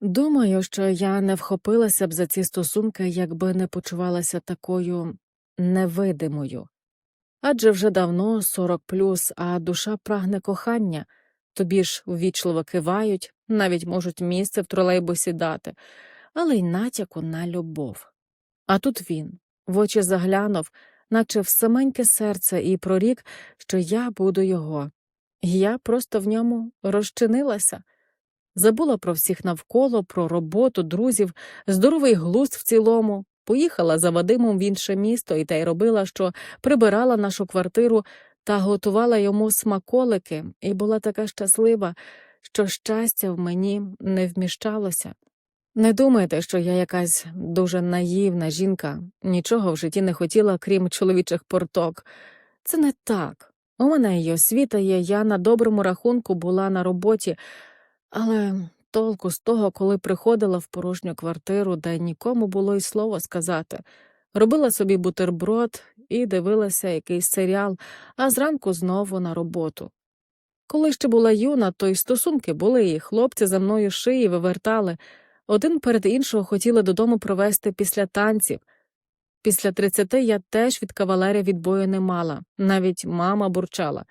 Думаю, що я не вхопилася б за ці стосунки, якби не почувалася такою невидимою. Адже вже давно 40 плюс, а душа прагне кохання, тобі ж ввічливо кивають, навіть можуть місце в тролейбусі дати, але й натяку на любов. А тут він в очі заглянув, наче в саменьке серце, і прорік, що я буду його. Я просто в ньому розчинилася. Забула про всіх навколо, про роботу, друзів, здоровий глузд в цілому, поїхала за Вадимом в інше місто і та й робила, що прибирала нашу квартиру та готувала йому смаколики, і була така щаслива, що щастя в мені не вміщалося. Не думайте, що я якась дуже наївна жінка, нічого в житті не хотіла, крім чоловічих порток. Це не так. У мене й освіта є, я на доброму рахунку була на роботі, але толку з того, коли приходила в порожню квартиру, де нікому було й слова сказати. Робила собі бутерброд і дивилася якийсь серіал, а зранку знову на роботу. Коли ще була юна, то й стосунки були, і хлопці за мною шиї вивертали. Один перед іншого хотіли додому провести після танців. Після тридцяти я теж від кавалерів відбою не мала, навіть мама бурчала.